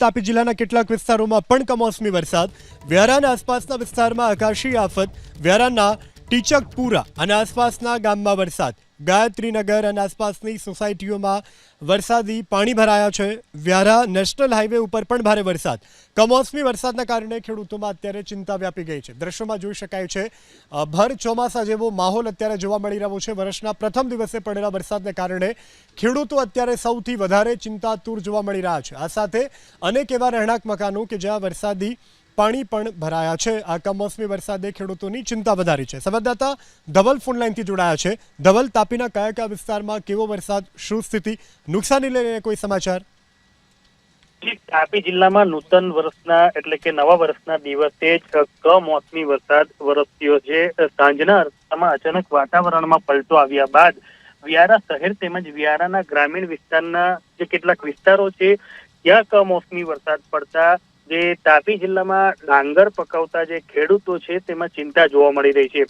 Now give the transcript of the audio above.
તાપી જિલ્લાના કેટલાક વિસ્તારોમાં પણ કમોસમી વરસાદ. વ્યારાના આસપાસના વિસ્તારમાં આકાશી આફત. વ્યારાના ટીચકપુરા અને આસપાસના ગામમાં વરસાદ. ગાયત્રીનગર અને આસપાસની સોસાયટીઓમાં વરસાદી પાણી ભરાયા છે. વ્યારા નેશનલ હાઈવે ઉપર પણ ભારે વરસાદ. કમોસમી વરસાદના કારણે ખેડૂતોમાં અત્યારે ચિંતા વ્યાપી ગઈ છે. દ્રશ્યોમાં જોઈ શકાય છે ભર ચોમાસા જેવો માહોલ અત્યારે જોવા મળી રહ્યો છે. વર્ષના પ્રથમ દિવસે પડેલા વરસાદને કારણે ખેડૂતો અત્યારે સૌથી વધારે ચિંતાતુર જોવા મળી રહ્યા છે. આ સાથે અનેક એવા રહેણાંક મકાનો કે જ્યાં વરસાદી પાણી પણ ભરાયા છે. આ કમોસમી વરસાદે ખેડૂતોની ચિંતા વધારી છે. સંવાદદાતા ધવલ ફોનલાઇનથી જોડાયા છે. ધવલ, તાપીના કયા કયા વિસ્તારમાં કેવો વરસાદ, શું સ્થિતિ? નુકસાની લઈને કોઈ સમાચાર? તાપી જિલ્લામાં નૂતન વર્ષના એટલે કે નવા વર્ષના દિવસે જ કમોસમી વરસાદ વરસ્યો છે. સાંજના અરસામાં અચાનક વાતાવરણમાં પલટો આવ્યા બાદ વ્યારા શહેર તેમજ વ્યારાના ગ્રામીણ વિસ્તારના જે કેટલાક વિસ્તારો છે, ત્યાં કમોસમી વરસાદ પડતા જે તાપી જિલ્લામાં ડાંગર પકવતા જે ખેડૂતો છે તેમાં ચિંતા જોવા મળી રહી છે.